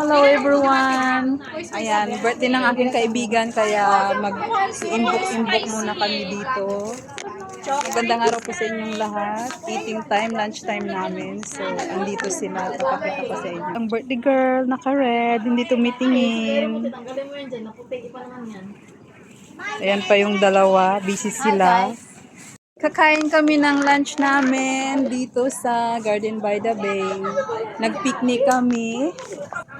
Hello everyone! Ayan, birthday ng aking kaibigan kaya mag-imbok-imbok muna kami dito. Magandang araw po sa inyong lahat. Eating time, lunch time namin. So, andito sila. Papakita ko sa inyo. Ang birthday girl, naka-red, hindi tumitingin. Ayan pa yung dalawa. Busy sila. Kakain kami ng lunch namin dito sa Garden by the Bay. Nag-picnic kami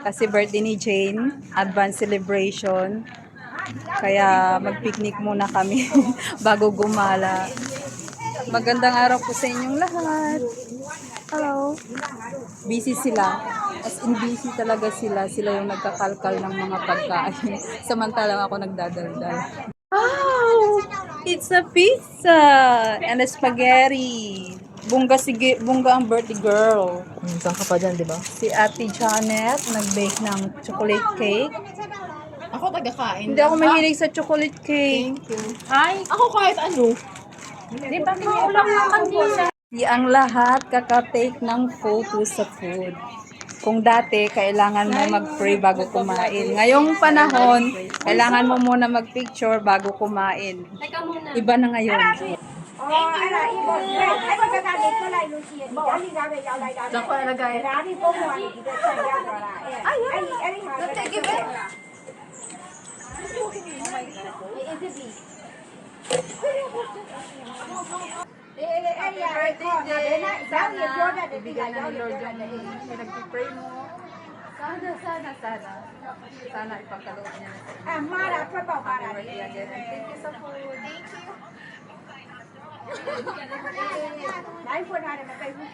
kasi birthday ni Jane, advance celebration. Kaya mag-picnic muna kami bago gumala. Magandang araw po sa inyong lahat. Hello. Busy sila. As in busy talaga sila. Sila yung nagkakalkal ng mga pagkain. Samantalang ako nagdadaldal. Wow! It's a pizza! And a spaghetti. Bunga, sige, bunga ang birthday girl. Hmm, saan ka pa dyan, di ba? Si Ate Janet nag-bake ng chocolate cake. Ako taga-kain. Hindi ako mahilig sa chocolate cake. Thank you. Ay, ako kahit ano. Di ba maulang naman din Di ang lahat kakatake ng photo sa food. Kung dati, kailangan mo mag-pray bago kumain. Ngayong panahon, kailangan mo muna mag-picture bago kumain. Iba na ngayon. 哦， အေးအေးအဲ့ဒီအရေးခေါ်တာဘယ်နဲ့ရောက်ရပြောတတ်တယ်ဒီကရောက်ရပြောတတ်တယ်ဆရာကပြေးမော sana sana sana sana ipagkaloob niya. Ah, Mara, pa pa para. Thank you so much. Thank you. လိုက်ဖွင့်ထားတယ်မသိဘူး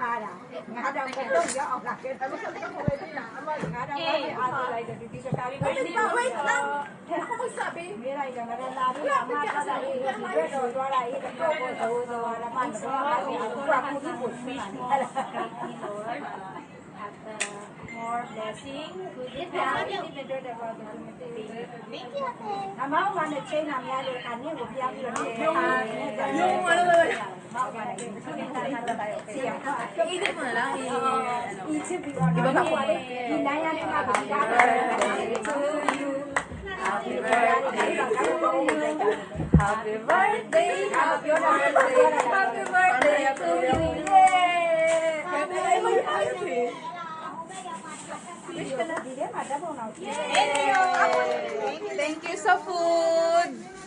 အားလားငါတော့ကတော့ရအောင်လားကဲဒါမှမဟုတ်တော့ပဲဒီလားအမငါတော့လည်းအားပေးလိုက်တယ်ဒီစကားလေးကိုဒီပါဝိတ်လမ်းဟိုစပေးမိရိုင်းကငါလည်းလာပြီးအမကစားလေးဘယ်တော့သွားလာရေးတော့ဘိုးတော်တော်ရမှတော့အားပေးအကူအညီကိုရှိတယ် at uh, more blessing. With it, Amao wana chena mialo kani ubiyabi yone. Yung ano ba yun? Iisip mo na lang. Iisip mo na lang. Iba ba ko? Hinaya na nga ba? Happy birthday. Happy birthday. Happy birthday. Thank you sa food!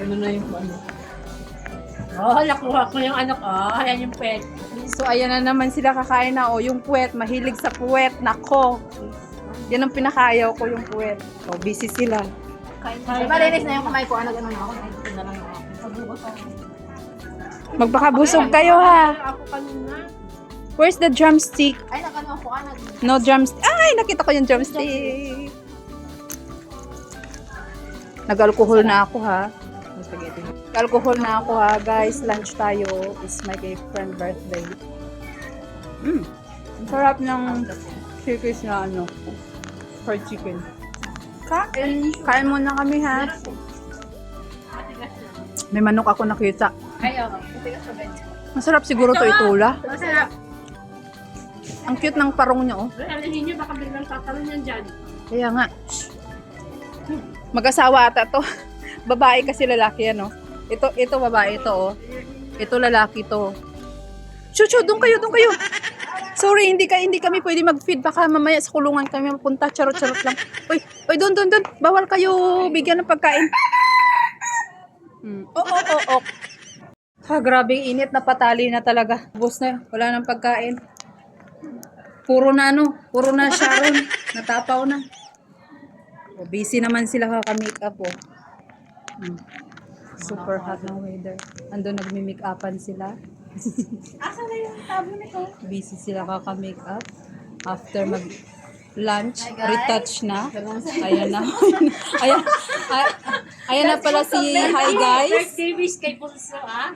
Ano na yung ano? Oh, nakuha ko yung anak. Oh, ayan yung pet. So, ayan na naman sila kakain na. O, yung puwet. Mahilig sa puwet. Nako. Yan ang pinakayaw ko, yung puwet. So, busy sila. Malinis na yung kamay ko. Ano ganun ako? Ito na lang ako. Pagbukas ako. Magbakabusog kayo, ha? Ako kanina. Where's the drumstick? Ay, nagano ako. Nag... No drumstick. Ay, nakita ko yung drumstick. Nag-alcohol na ako, ha? Nag-alcohol na ako, ha? Guys, lunch tayo. It's my friend birthday. Mm. Ang sarap ng chicken na ano. Fried chicken. Kain. Kain muna kami, ha? May manok ako nakita. Ay, oo. Matigas pa ganyan. Masarap siguro to itula. Masarap. Ang cute ng parong niya, oh. Alhin nyo, baka biglang tatalon yan dyan. Kaya nga. Mag-asawa ata to. Babae kasi lalaki yan, oh. Ito, ito babae ito, oh. Ito lalaki to. Chuchu, doon kayo, doon kayo. Sorry, hindi ka hindi kami pwede mag-feed baka mamaya sa kulungan kami mapunta. Charot-charot lang. Uy, Uy, doon, doon, doon. Bawal kayo bigyan ng pagkain. Hmm. Oh, oh, oh, oh. Ha, grabe init na patali na talaga. Bus na, wala nang pagkain. Puro na ano, puro na Sharon. Natapaw na. Oh, busy naman sila kaka-make up oh. Super hot ng weather. Ando nagmi-make upan sila. Asa na yung tabo nito? Busy sila kaka-make up. After mag lunch, retouch na. Ayan na. ayan, ay- ayan na pala si Hi guys. Birthday wish kay Punso, ah.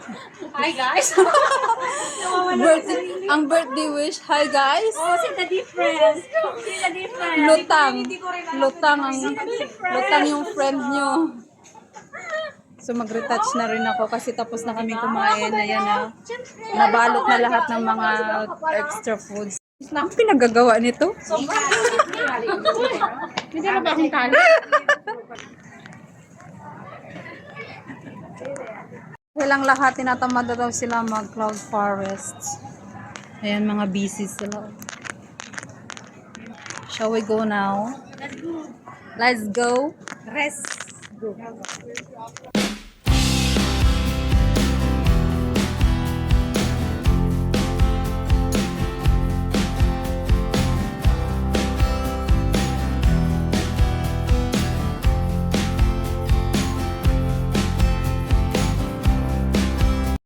Hi, guys. Birthday, ang birthday wish. Hi guys. Oh, see the difference. See the difference. Lutang. Lutang ang lutang yung friend nyo. So mag-retouch na rin ako kasi tapos na kami kumain. Ayan na. Nabalot na lahat ng mga extra foods. Ang pinagagawa nito? Hindi na ba akong tali? Silang lahat, tinatamad na daw sila mag cloud forest. Ayan, mga busy sila. Shall we go now? Let's go. Let's go. Rest. Go.